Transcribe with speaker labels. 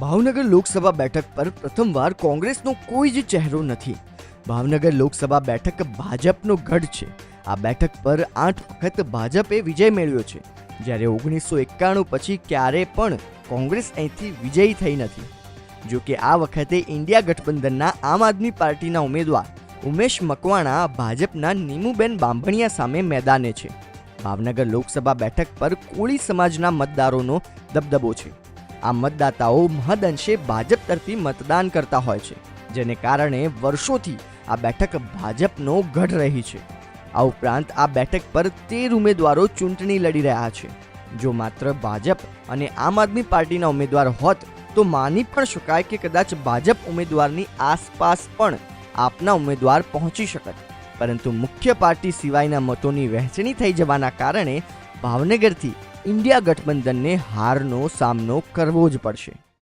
Speaker 1: ભાવનગર લોકસભા બેઠક પર પ્રથમવાર કોંગ્રેસનો કોઈ જ ચહેરો નથી. ભાવનગર લોકસભા બેઠક ભાજપનો ગઢ છે. આ બેઠક પર આઠ વખત ભાજપે વિજય મેળવ્યો છે. જ્યારે ઓગણીસો એકાણું પછી ક્યારે પણ કોંગ્રેસ અહીંથી વિજયી થઈ નથી. જો કે આ વખતે ઇન્ડિયા ગઠબંધનના આમ આદમી પાર્ટીના ઉમેદવાર ઉમેશ મકવાણા ભાજપના નીમુબેન બાંભણિયા સામે મેદાને છે. ભાવનગર લોકસભા બેઠક પર કોળી સમાજના મતદારોનો દબદબો છે. આ મતદાતાઓ મહદઅંશે ભાજપ તરફી મતદાન કરતા હોય છે, જેને કારણે વર્ષોથી આ બેઠક ભાજપનો ગઢ રહી છે. આ ઉપરાંત આ બેઠક પર તેર ઉમેદવારો ચૂંટણી લડી રહ્યા છે. જો માત્ર ભાજપ અને આમ આદમી પાર્ટીના ઉમેદવાર હોત, તો માની પણ શકાય કે કદાચ ભાજપ ઉમેદવારની આસપાસ પણ આપના ઉમેદવાર પહોંચી શકત. પરંતુ મુખ્ય પાર્ટી સિવાયના મતોની વહેંચણી થઈ જવાના કારણે ભાવનગરથી ઇન્ડિયા ગઠબંધનને હારનો સામનો કરવો જ પડશે.